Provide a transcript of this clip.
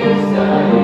Христа.